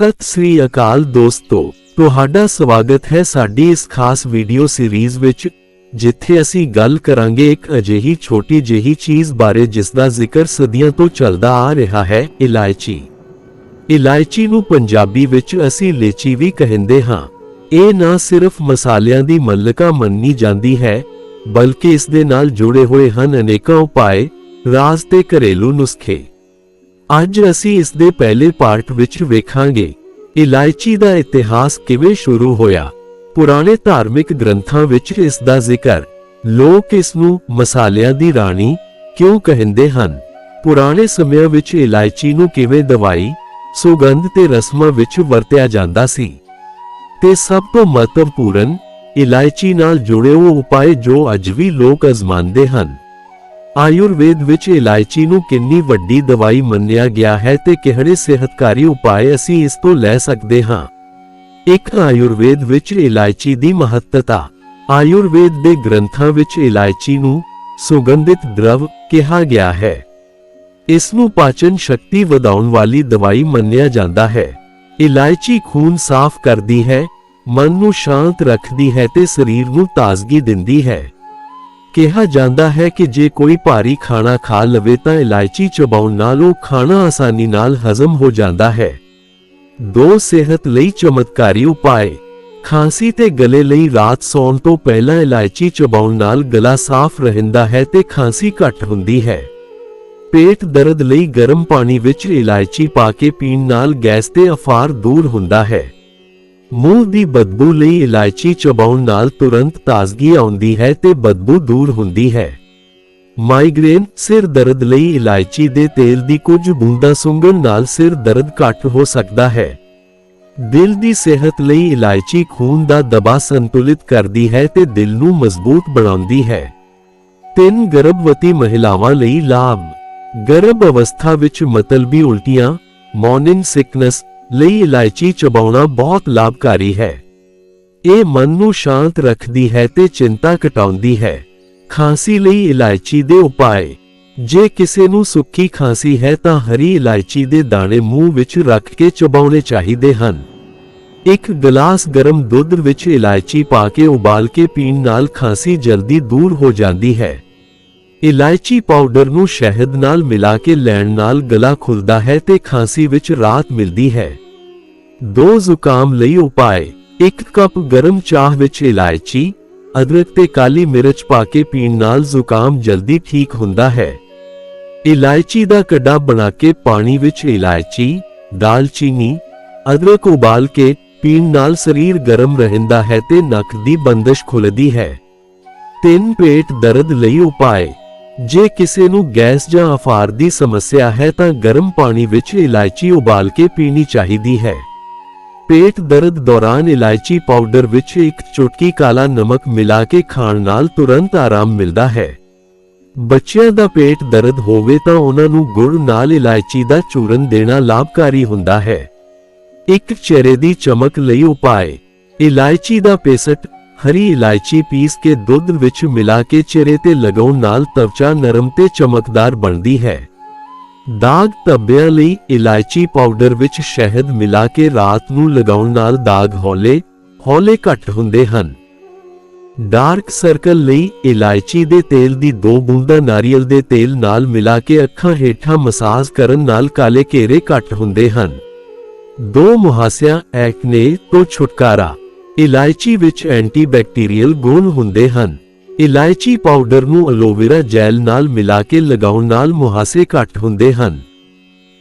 ਸਤਿ ਸ੍ਰੀ ਅਕਾਲ ਦੋਸਤੋ, ਤੁਹਾਡਾ ਸਵਾਗਤ ਹੈ ਸਾਡੀ ਇਸ ਖਾਸ ਵੀਡੀਓ ਸੀਰੀਜ਼ ਵਿੱਚ, ਜਿੱਥੇ ਅਸੀਂ ਗੱਲ ਕਰਾਂਗੇ ਇੱਕ ਅਜਿਹੀ ਛੋਟੀ ਜਿਹੀ ਚੀਜ਼ ਬਾਰੇ ਜਿਸ ਦਾ ਜ਼ਿਕਰ ਸਦੀਆਂ ਤੋਂ ਚੱਲਦਾ ਆ ਰਿਹਾ ਹੈ, ਇਲਾਇਚੀ। ਇਲਾਇਚੀ ਨੂੰ ਪੰਜਾਬੀ ਵਿੱਚ ਅਸੀਂ ਲੇਚੀ ਵੀ ਕਹਿੰਦੇ ਹਾਂ। ਇਹ ਨਾ ਸਿਰਫ ਮਸਾਲਿਆਂ ਦੀ ਮੱਲਕਾ ਮੰਨੀ ਜਾਂਦੀ ਹੈ, ਬਲਕਿ ਇਸ ਦੇ ਨਾਲ ਜੁੜੇ ਹੋਏ ਹਨ ਅਨੇਕਾਂ ਉਪਾਏ, ਰਾਜ਼ ਤੇ ਘਰੇਲੂ ਨੁਸਖੇ। ਅੱਜ ਅਸੀਂ ਇਸ ਦੇ ਪਹਿਲੇ ਪਾਰਟ ਵਿੱਚ ਵੇਖਾਂਗੇ, ਇਲਾਇਚੀ ਦਾ ਇਤਿਹਾਸ ਕਿਵੇਂ ਸ਼ੁਰੂ ਹੋਇਆ? ਪੁਰਾਣੇ ਧਾਰਮਿਕ ਗ੍ਰੰਥਾਂ ਵਿੱਚ ਇਸ ਦਾ ਜ਼ਿਕਰ, ਲੋਕ ਇਸ ਨੂੰ ਮਸਾਲਿਆਂ ਦੀ ਰਾਣੀ ਕਿਉਂ ਕਹਿੰਦੇ ਹਨ? ਪੁਰਾਣੇ ਸਮਿਆਂ ਵਿੱਚ ਇਲਾਇਚੀ ਨੂੰ ਕਿਵੇਂ ਦਵਾਈ, ਸੁਗੰਧ ਤੇ ਰਸਮਾਂ ਵਿੱਚ ਵਰਤਿਆ ਜਾਂਦਾ ਸੀ? ਤੇ ਸਭ ਤੋਂ ਮਹੱਤਵਪੂਰਨ, ਇਲਾਇਚੀ ਨਾਲ ਜੁੜੇ ਉਹ ਉਪਾਏ ਜੋ ਅੱਜ ਵੀ ਲੋਕ ਅਜ਼ਮਾਉਂਦੇ ਹਨ। ਆਯੁਰਵੇਦ ਵਿੱਚ ਇਲਾਇਚੀ ਨੂੰ ਕਿੰਨੀ ਵੱਡੀ ਦਵਾਈ ਮੰਨਿਆ ਗਿਆ ਹੈ ਤੇ ਕਿਹੜੇ ਸਿਹਤਕਾਰੀ ਉਪਾਅ ਅਸੀਂ ਇਸ ਤੋਂ ਲੈ ਸਕਦੇ ਹਾਂ? ਇੱਕ, ਆਯੁਰਵੇਦ ਵਿੱਚ ਇਲਾਇਚੀ ਦੀ ਮਹੱਤਤਾ। ਆਯੁਰਵੇਦ ਦੇ ਗ੍ਰੰਥਾਂ ਵਿੱਚ ਇਲਾਇਚੀ ਨੂੰ ਸੁਗੰਧਿਤ ਦਰਵ ਕਿਹਾ ਗਿਆ ਹੈ। ਇਸ ਨੂੰ ਪਾਚਨ ਸ਼ਕਤੀ ਵਧਾਉਣ ਵਾਲੀ ਦਵਾਈ ਮੰਨਿਆ ਜਾਂਦਾ ਹੈ। ਇਲਾਇਚੀ ਖੂਨ ਸਾਫ਼ ਕਰਦੀ ਹੈ, ਮਨ ਨੂੰ ਸ਼ਾਂਤ ਰੱਖਦੀ ਹੈ ਤੇ ਸਰੀਰ ਨੂੰ ਤਾਜ਼ਗੀ ਦਿੰਦੀ ਹੈ। ਕਿਹਾ ਜਾਂਦਾ ਹੈ ਕਿ ਜੇ ਕੋਈ ਭਾਰੀ ਖਾਣਾ ਖਾ ਲਵੇ ਤਾਂ ਇਲਾਇਚੀ ਚਬਾਉਣ ਨਾਲ ਉਹ ਖਾਣਾ ਆਸਾਨੀ ਨਾਲ ਹਜ਼ਮ ਹੋ ਜਾਂਦਾ ਹੈ। ਦੋ, ਸਿਹਤ ਲਈ ਚਮਤਕਾਰੀ ਉਪਾਏ ਖਾਂਸੀ ਤੇ ਗਲੇ ਲਈ ਰਾਤ ਸੌਣ ਤੋਂ ਪਹਿਲਾਂ ਇਲਾਇਚੀ ਚਬਾਉਣ ਨਾਲ ਗਲਾ ਸਾਫ਼ ਰਹਿੰਦਾ ਹੈ ਤੇ ਖਾਂਸੀ ਘੱਟ ਹੁੰਦੀ ਹੈ। ਪੇਟ ਦਰਦ ਲਈ ਗਰਮ ਪਾਣੀ ਵਿੱਚ ਇਲਾਇਚੀ ਪਾ ਕੇ ਪੀਣ ਨਾਲ ਗੈਸ ਤੇ ਅਫਾਰ ਦੂਰ ਹੁੰਦਾ ਹੈ। ਮੂੰਹ ਦੀ ਬਦਬੂ ਲਈ ਇਲਾਇਚੀ ਚਬਾਉਣ ਨਾਲ ਤੁਰੰਤ ਤਾਜ਼ਗੀ ਆਉਂਦੀ ਹੈ ਤੇ ਬਦਬੂ ਦੂਰ ਹੁੰਦੀ ਹੈ। ਮਾਈਗ੍ਰੇਨ ਸਿਰ ਦਰਦ ਲਈ ਇਲਾਇਚੀ ਦੇ ਤੇਲ ਦੀ ਕੁਝ ਬੂੰਦਾਂ ਸੁੰਘਣ ਨਾਲ ਸਿਰ ਦਰਦ ਘੱਟ ਹੋ ਸਕਦਾ ਹੈ। ਦਿਲ ਦੀ ਸਿਹਤ ਲਈ ਇਲਾਇਚੀ ਖੂਨ ਦਾ ਦਬਾਅ ਸੰਤੁਲਿਤ ਕਰਦੀ ਹੈ ਤੇ ਦਿਲ ਨੂੰ ਮਜ਼ਬੂਤ ਬਣਾਉਂਦੀ ਹੈ। ਤਿੰਨ ਗਰਭਵਤੀ ਮਹਿਲਾਵਾਂ ਲਈ ਲਾਭ। ਗਰਭ ਅਵਸਥਾ ਵਿੱਚ ਮਤਲਬੀ ਉਲਟੀਆਂ ਮਾਰਨਿੰਗ ਸਿਕਨੈਸ ਲਈ ਇਲਾਇਚੀ ਚਬਾਉਣਾ ਬਹੁਤ ਲਾਭਕਾਰੀ ਹੈ। ਇਹ ਮਨ ਨੂੰ ਸ਼ਾਂਤ ਰੱਖਦੀ ਹੈ ਤੇ ਚਿੰਤਾ ਘਟਾਉਂਦੀ ਹੈ। ਖਾਂਸੀ ਲਈ ਇਲਾਇਚੀ ਦੇ ਉਪਾਏ ਜੇ ਕਿਸੇ ਨੂੰ ਸੁੱਕੀ ਖਾਂਸੀ ਹੈ ਤਾਂ ਹਰੀ ਇਲਾਇਚੀ ਦੇ ਦਾਣੇ ਮੂੰਹ ਵਿੱਚ ਰੱਖ ਕੇ ਚਬਾਉਣੇ ਚਾਹੀਦੇ ਹਨ। ਇੱਕ ਗਲਾਸ ਗਰਮ ਦੁੱਧ ਵਿੱਚ ਇਲਾਇਚੀ ਪਾ ਕੇ ਉਬਾਲ ਕੇ ਪੀਣ ਨਾਲ ਖਾਂਸੀ ਜਲਦੀ ਦੂਰ ਹੋ ਜਾਂਦੀ ਹੈ। ਇਲਾਇਚੀ ਪਾਊਡਰ ਨੂੰ ਸ਼ਹਿਦ ਨਾਲ ਮਿਲਾ ਕੇ ਲੈਣ ਨਾਲ ਗਲਾ ਖੁੱਲਦਾ ਹੈ ਤੇ ਖਾਂਸੀ ਵਿੱਚ ਰਾਹਤ ਮਿਲਦੀ ਹੈ। ਦੋ ਜ਼ੁਕਾਮ ਲਈ ਉਪਾਏ ਇੱਕ ਕੱਪ ਗਰਮ ਚਾਹ ਵਿੱਚ ਇਲਾਇਚੀ, ਅਦਰਕ ਤੇ ਕਾਲੀ ਮਿਰਚ ਪਾ ਕੇ ਪੀਣ ਨਾਲ ਜ਼ੁਕਾਮ ਜਲਦੀ ਠੀਕ ਹੁੰਦਾ ਹੈ। ਇਲਾਇਚੀ ਦਾ ਕੱਡਾ ਬਣਾ ਕੇ ਪਾਣੀ ਵਿੱਚ ਇਲਾਇਚੀ, ਦਾਲਚੀਨੀ, ਅਦਰਕ ਉਬਾਲ ਕੇ ਪੀਣ ਨਾਲ ਸਰੀਰ ਗਰਮ ਰਹਿੰਦਾ ਹੈ ਤੇ ਨੱਕ ਦੀ ਬੰਦਸ਼ ਖੁੱਲਦੀ ਹੈ। ਤਿੰਨ ਪੇਟ ਦਰਦ ਲਈ ਉਪਾਏ ਜੇ ਕਿਸੇ ਨੂੰ ਗੈਸ ਜਾਂ ਅਫਾਰ ਦੀ ਸਮੱਸਿਆ ਹੈ ਤਾਂ ਗਰਮ ਪਾਣੀ ਵਿੱਚ ਇਲਾਇਚੀ ਉਬਾਲ ਕੇ ਪੀਣੀ ਚਾਹੀਦੀ ਹੈ। ਪੇਟ ਦਰਦ ਦੌਰਾਨ ਇਲਾਇਚੀ ਪਾਊਡਰ ਵਿੱਚ ਇੱਕ ਚੁਟਕੀ ਕਾਲਾ ਨਮਕ ਮਿਲਾ ਕੇ ਖਾਣ ਨਾਲ ਤੁਰੰਤ ਆਰਾਮ ਮਿਲਦਾ ਹੈ। ਬੱਚਿਆਂ ਦਾ ਪੇਟ ਦਰਦ ਹੋਵੇ ਤਾਂ ਉਹਨਾਂ ਨੂੰ ਗੁੜ ਨਾਲ ਇਲਾਇਚੀ ਦਾ ਚੂਰਨ ਦੇਣਾ ਲਾਭਕਾਰੀ ਹੁੰਦਾ ਹੈ। ਇੱਕ ਚਿਹਰੇ ਦੀ ਚਮਕ ਲਈ ਉਪਾਏ ਇਲਾਇਚੀ ਦਾ ਪੇਸਟ ਹਰੀ ਇਲਾਇਚੀ ਪੀਸ ਕੇ ਦੁੱਧ ਵਿੱਚ ਮਿਲਾ ਕੇ ਚਿਹਰੇ ਤੇ ਲਗਾਉਣ ਨਾਲ ਤਵਚਾ ਨਰਮ ਤੇ ਚਮਕਦਾਰ ਬਣਦੀ ਹੈ। ਦਾਗ ਧੱਬਿਆਂ ਲਈ ਇਲਾਇਚੀ ਪਾਊਡਰ ਵਿੱਚ ਸ਼ਹਿਦ ਮਿਲਾ ਕੇ ਰਾਤ ਨੂੰ ਲਗਾਉਣ ਨਾਲ ਦਾਗ ਹੌਲੇ ਹੌਲੇ ਘੱਟ ਹੁੰਦੇ ਹਨ। ਡਾਰਕ ਸਰਕਲ ਲਈ ਇਲਾਇਚੀ ਦੇ ਤੇਲ ਦੀ ਦੋ ਬੂੰਦਾਂ ਨਾਰੀਅਲ ਦੇ ਤੇਲ ਨਾਲ ਮਿਲਾ ਕੇ ਅੱਖਾਂ ਹੇਠਾਂ ਮਸਾਜ ਕਰਨ ਨਾਲ ਕਾਲੇ ਘੇਰੇ ਘੱਟ ਹੁੰਦੇ ਹਨ। ਦੋ ਮੁਹਾਸਿਆਂ ਐਕਨੇ ਤੋਂ ਛੁਟਕਾਰਾ ਇਲਾਇਚੀ ਵਿੱਚ ਐਂਟੀਬੈਕਟੀਰੀਅਲ ਗੁਣ ਹੁੰਦੇ ਹਨ। ਇਲਾਇਚੀ ਪਾਊਡਰ ਨੂੰ ਅਲੋਵੇਰਾ ਜੈਲ ਨਾਲ ਮਿਲਾ ਕੇ ਲਗਾਉਣ ਨਾਲ ਮੁਹਾਸੇ ਘੱਟ ਹੁੰਦੇ ਹਨ।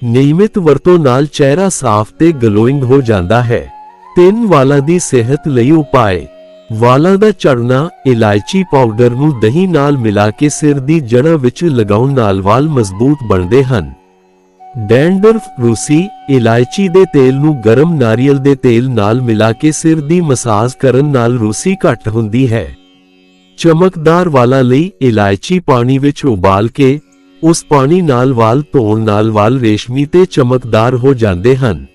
ਨਿਯਮਿਤ ਵਰਤੋਂ ਨਾਲ ਚਿਹਰਾ ਸਾਫ਼ ਤੇ ਗਲੋਇੰਗ ਹੋ ਜਾਂਦਾ ਹੈ। ਤਿੰਨ ਵਾਲਾਂ ਦੀ ਸਿਹਤ ਲਈ ਉਪਾਏ ਵਾਲਾਂ ਦਾ ਝੜਨਾ ਇਲਾਇਚੀ ਪਾਊਡਰ ਨੂੰ ਦਹੀਂ ਨਾਲ ਮਿਲਾ ਕੇ ਸਿਰ ਦੀ ਜੜ੍ਹਾਂ ਵਿੱਚ ਲਗਾਉਣ ਨਾਲ ਵਾਲ ਮਜ਼ਬੂਤ ਬਣਦੇ ਹਨ। ਡੈਂਡਰਫ ਰੂਸੀ ਇਲਾਇਚੀ ਦੇ ਤੇਲ ਨੂੰ ਗਰਮ ਨਾਰੀਅਲ ਦੇ ਤੇਲ ਨਾਲ ਮਿਲਾ ਕੇ ਸਿਰ ਦੀ ਮਸਾਜ ਕਰਨ ਨਾਲ ਰੂਸੀ ਘੱਟ ਹੁੰਦੀ ਹੈ। ਚਮਕਦਾਰ ਵਾਲਾਂ ਲਈ ਇਲਾਇਚੀ ਪਾਣੀ ਵਿੱਚ ਉਬਾਲ ਕੇ, ਉਸ ਪਾਣੀ ਨਾਲ ਵਾਲ ਧੋਣ ਨਾਲ ਵਾਲ ਰੇਸ਼ਮੀ ਤੇ ਚਮਕਦਾਰ ਹੋ ਜਾਂਦੇ ਹਨ।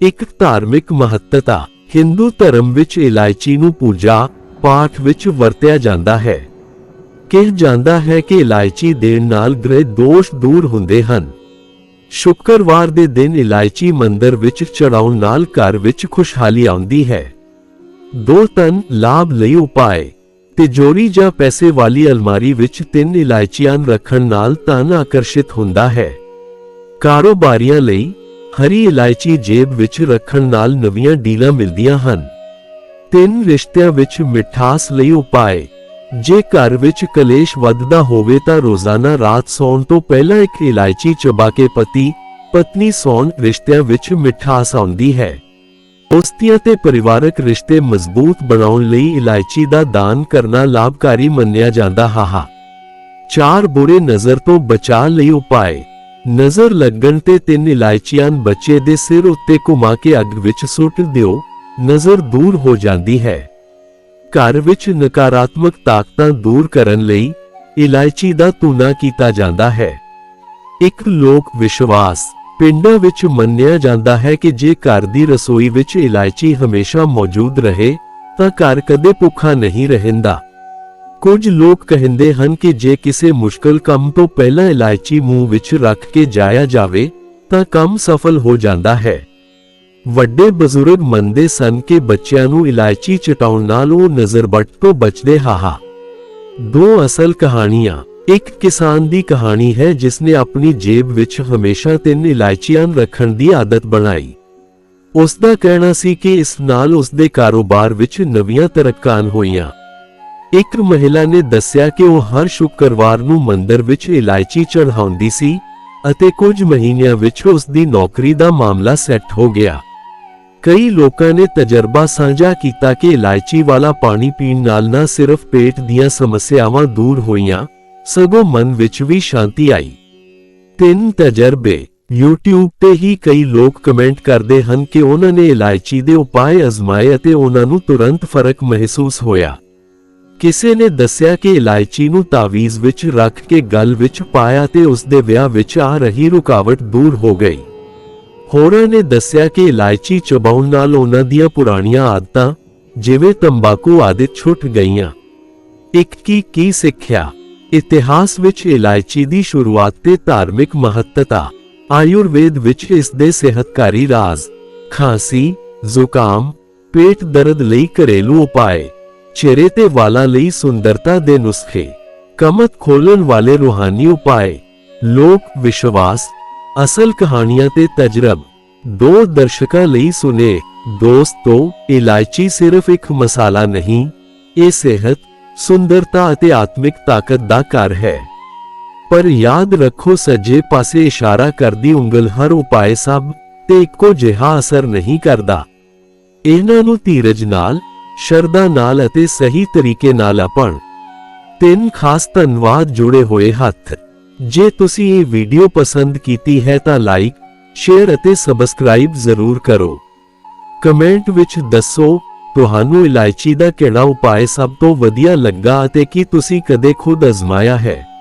ਇੱਕ ਧਾਰਮਿਕ ਮਹੱਤਤਾ, ਹਿੰਦੂ ਧਰਮ ਵਿੱਚ ਇਲਾਇਚੀ ਨੂੰ ਪੂਜਾ, ਪਾਠ ਵਿੱਚ ਵਰਤਿਆ ਜਾਂਦਾ ਹੈ। ਕਿਹਾ ਜਾਂਦਾ ਹੈ ਕਿ ਇਲਾਇਚੀ ਦੇਣ ਨਾਲ ਗ੍ਰਹਿ ਦੋਸ਼ ਦੂਰ ਹੁੰਦੇ ਹਨ। ਸ਼ੁੱਕਰਵਾਰ ਦੇ ਦਿਨ ਇਲਾਇਚੀ ਮੰਦਰ ਵਿੱਚ ਚੜਾਉਣ ਨਾਲ ਘਰ ਵਿੱਚ ਖੁਸ਼ਹਾਲੀ ਆਉਂਦੀ ਹੈ। ਦੋ ਤਨ ਲਾਭ ਲਈ ਉਪਾਏ ਤਿਜੋਰੀ ਜਾਂ ਪੈਸੇ ਵਾਲੀ ਅਲਮਾਰੀ ਵਿੱਚ ਤਿੰਨ ਇਲਾਇਚੀਆਂ ਰੱਖਣ ਨਾਲ ਧਨ ਆਕਰਸ਼ਿਤ ਹੁੰਦਾ ਹੈ। ਕਾਰੋਬਾਰੀਆਂ ਲਈ ਹਰੀ ਇਲਾਇਚੀ ਜੇਬ ਵਿੱਚ ਰੱਖਣ ਨਾਲ ਨਵੀਆਂ ਡੀਲਾਂ ਮਿਲਦੀਆਂ ਹਨ। ਤਿੰਨ ਰਿਸ਼ਤਿਆਂ ਵਿੱਚ ਮਿਠਾਸ ਲਈ ਉਪਾਏ ਜੇ ਘਰ ਵਿੱਚ ਕਲੇਸ਼ ਵੱਧਦਾ ਹੋਵੇ ਤਾਂ ਰੋਜ਼ਾਨਾ ਰਾਤ ਸੌਣ ਤੋਂ ਪਹਿਲਾਂ ਇੱਕ ਇਲਾਇਚੀ ਚਬਾ ਕੇ ਪਤੀ, ਪਤਨੀ ਸੌਣ ਰਿਸ਼ਤਿਆਂ ਵਿੱਚ ਮਿਠਾਸ ਆਉਂਦੀ ਹੈ। ਦੋਸਤੀਆਂ ਤੇ ਪਰਿਵਾਰਕ ਰਿਸ਼ਤੇ ਮਜ਼ਬੂਤ ਬਣਾਉਣ ਲਈ ਇਲਾਇਚੀ ਦਾ ਦਾਨ ਕਰਨਾ ਲਾਭਕਾਰੀ ਮੰਨਿਆ ਜਾਂਦਾ ਹਾਹਾ ਚਾਰ ਬੁਰੇ ਨਜ਼ਰ ਤੋਂ ਬਚਾਅ ਲਈ ਉਪਾਏ ਨਜ਼ਰ ਲੱਗਣ ਤੇ ਤਿੰਨ ਇਲਾਇਚੀਆਂ ਬੱਚੇ ਦੇ ਸਿਰ ਉੱਤੇ ਘੁਮਾ ਕੇ ਅੱਗ ਵਿੱਚ ਸੁੱਟ ਦਿਓ। ਨਜ਼ਰ ਦੂਰ ਹੋ ਜਾਂਦੀ ਹੈ। ਘਰ ਵਿੱਚ ਨਕਾਰਾਤਮਕ ਤਾਕਤਾਂ ਦੂਰ ਕਰਨ ਲਈ ਇਲਾਇਚੀ ਦਾ ਧੂਨਾ ਕੀਤਾ ਜਾਂਦਾ ਹੈ। ਇੱਕ ਲੋਕ ਵਿਸ਼ਵਾਸ ਪਿੰਡਾਂ ਵਿੱਚ ਮੰਨਿਆ ਜਾਂਦਾ ਹੈ ਕਿ ਜੇ ਘਰ ਦੀ ਰਸੋਈ ਵਿੱਚ ਇਲਾਇਚੀ ਹਮੇਸ਼ਾ ਮੌਜੂਦ ਰਹੇ, ਤਾਂ ਘਰ ਕਦੇ ਭੁੱਖਾ ਨਹੀਂ ਰਹਿੰਦਾ। ਕੁਝ ਲੋਕ ਕਹਿੰਦੇ ਹਨ ਕਿ ਜੇ ਕਿਸੇ ਮੁਸ਼ਕਲ ਕੰਮ ਤੋਂ ਪਹਿਲਾਂ ਇਲਾਇਚੀ ਮੂੰਹ ਵਿੱਚ ਰੱਖ ਕੇ ਜਾਇਆ ਜਾਵੇ, ਤਾਂ ਕੰਮ ਸਫਲ ਹੋ ਜਾਂਦਾ ਹੈ। ਵੱਡੇ ਬਜ਼ੁਰਗ ਮੰਨਦੇ ਸਨ ਕਿ ਬੱਚਿਆਂ ਨੂੰ ਇਲਾਇਚੀ ਚਟਾਉਣ ਨਾਲ ਉਹ ਨਜ਼ਰਬੱਟ ਤੋਂ ਬਚਦੇ, ਹਾਹਾ। ਦੋ ਅਸਲ ਕਹਾਣੀਆਂ। ਇੱਕ ਕਿਸਾਨ ਦੀ ਕਹਾਣੀ ਹੈ ਜਿਸ ਨੇ ਆਪਣੀ ਜੇਬ ਵਿੱਚ ਹਮੇਸ਼ਾ ਤਿੰਨ ਇਲਾਇਚੀਆਂ ਰੱਖਣ ਦੀ ਆਦਤ ਬਣਾਈ। ਉਸ ਦਾ ਕਹਿਣਾ ਸੀ ਕਿ ਇਸ ਨਾਲ ਉਸ ਦੇ ਕਾਰੋਬਾਰ ਵਿੱਚ ਨਵੀਆਂ ਤਰੱਕਾਂ ਹੋਈਆਂ। ਇੱਕ ਮਹਿਲਾ ਨੇ ਦੱਸਿਆ ਕਿ ਉਹ ਹਰ ਸ਼ੁੱਕਰਵਾਰ ਨੂੰ ਮੰਦਰ ਵਿੱਚ ਇਲਾਇਚੀ ਚੜ੍ਹਾਉਂਦੀ ਸੀ ਅਤੇ ਕੁਝ ਮਹੀਨਿਆਂ ਵਿੱਚ ਉਸ ਦੀ ਨੌਕਰੀ ਦਾ ਮਾਮਲਾ ਸੈੱਟ ਹੋ ਗਿਆ। ਕਈ ਲੋਕਾਂ ਨੇ ਤਜਰਬਾ ਸਾਂਝਾ ਕੀਤਾ ਕਿ ਇਲਾਇਚੀ ਵਾਲਾ ਪਾਣੀ ਪੀਣ ਨਾਲ ਨਾ ਸਿਰਫ ਪੇਟ ਦੀਆਂ ਸਮੱਸਿਆਵਾਂ ਦੂਰ ਹੋਈਆਂ, ਸਗੋਂ ਮਨ ਵਿੱਚ ਵੀ ਸ਼ਾਂਤੀ ਆਈ। ਤਿੰਨ ਤਜਰਬੇ, YouTube ਤੇ ਹੀ ਕਈ ਲੋਕ ਕਮੈਂਟ ਕਰਦੇ ਹਨ ਕਿ ਉਹਨਾਂ ਨੇ ਇਲਾਇਚੀ ਦੇ ਉਪਾਅ ਅਜ਼ਮਾਏ ਅਤੇ ਉਹਨਾਂ ਨੂੰ ਤੁਰੰਤ ਫ਼ਰਕ ਮਹਿਸੂਸ ਹੋਇਆ। ਕਿਸੇ ਨੇ ਦੱਸਿਆ ਕਿ ਇਲਾਇਚੀ ਨੂੰ ਤਾਵੀਜ਼ ਵਿੱਚ ਰੱਖ ਕੇ ਗਲ ਵਿੱਚ ਪਾਇਆ ਤੇ ਉਸ ਦੇ ਵਿਆਹ ਵਿੱਚ ਆ ਰਹੀ ਰੁਕਾਵਟ ਦੂਰ ਹੋ ਗਈ। ਹੋਰਾਂ ਨੇ ਦੱਸਿਆ ਕਿ ਇਲਾਇਚੀ ਚਬਾਉਣ ਨਾਲ ਉਹਨਾਂ ਦੀਆਂ ਪੁਰਾਣੀਆਂ ਆਦਤਾਂ, ਜਿਵੇਂ ਤੰਬਾਕੂ ਆਦਿ ਛੁੱਟ ਗਈਆਂ। ਇੱਕ ਕੀ ਕੀ ਸਿੱਖਿਆ? ਇਤਿਹਾਸ ਵਿੱਚ ਇਲਾਇਚੀ ਦੀ ਸ਼ੁਰੂਆਤ ਤੇ ਧਾਰਮਿਕ ਮਹੱਤਤਾ, ਆਯੁਰਵੇਦ ਵਿੱਚ ਇਸ ਦੇ ਸਿਹਤਕਾਰੀ ਰਾਜ਼, ਖਾਂਸੀ, ਜ਼ੁਕਾਮ, ਪੇਟ ਦਰਦ ਲਈ ਘਰੇਲੂ ਉਪਾਏ, ਚਿਹਰੇ ਤੇ ਵਾਲਾਂ ਲਈ ਸੁੰਦਰਤਾ ਦੇ ਨੁਸਖੇ, ਕਮਤ ਖੋਲਣ ਵਾਲੇ ਰੂਹਾਨੀ ਉਪਾਏ, ਲੋਕ ਵਿਸ਼ਵਾਸ ਅਸਲ ਕਹਾਣੀਆਂ ਤੇ ਤਜਰਬ। ਦੋ ਦਰਸ਼ਕਾਂ ਲਈ ਸੁਨੇ ਦੋਸਤੋ, ਇਲਾਇਚੀ ਸਿਰਫ ਇੱਕ ਮਸਾਲਾ ਨਹੀਂ, ਇਹ ਸਿਹਤ, ਸੁੰਦਰਤਾ ਅਤੇ ਆਤਮਿਕ ਤਾਕਤ ਦਾ ਘਰ ਹੈ। ਪਰ ਯਾਦ ਰੱਖੋ, ਸੱਜੇ ਪਾਸੇ ਇਸ਼ਾਰਾ ਕਰਦੀ ਉਂਗਲ ਹਰ ਉਪਾਏ ਸਭ ਤੇ ਇੱਕੋ ਜਿਹਾ ਅਸਰ ਨਹੀਂ ਕਰਦਾ। ਇਹਨਾਂ ਨੂੰ ਧੀਰਜ ਨਾਲ, ਸ਼ਰਧਾ ਨਾਲ ਅਤੇ ਸਹੀ ਤਰੀਕੇ ਨਾਲ ਆਪਣ ਤਿੰਨ ਖਾਸ ਧੰਨਵਾਦ ਜੁੜੇ ਹੋਏ ਹੱਥ। ਜੇ ਤੁਸੀਂ ਇਹ ਵੀਡੀਓ ਪਸੰਦ ਕੀਤੀ ਹੈ ਤਾਂ ਲਾਈਕ ਸ਼ੇਅਰ ਅਤੇ ਸਬਸਕ੍ਰਾਈਬ ਜ਼ਰੂਰ ਕਰੋ। ਕਮੈਂਟ ਵਿੱਚ ਦੱਸੋ, ਤੁਹਾਨੂੰ ਇਲਾਇਚੀ ਦਾ ਕਿਹੜਾ ਉਪਾਅ ਸਭ ਤੋਂ ਵਧੀਆ ਲੱਗਾ ਅਤੇ ਕੀ ਤੁਸੀਂ ਕਦੇ ਖੁਦ ਅਜ਼ਮਾਇਆ ਹੈ?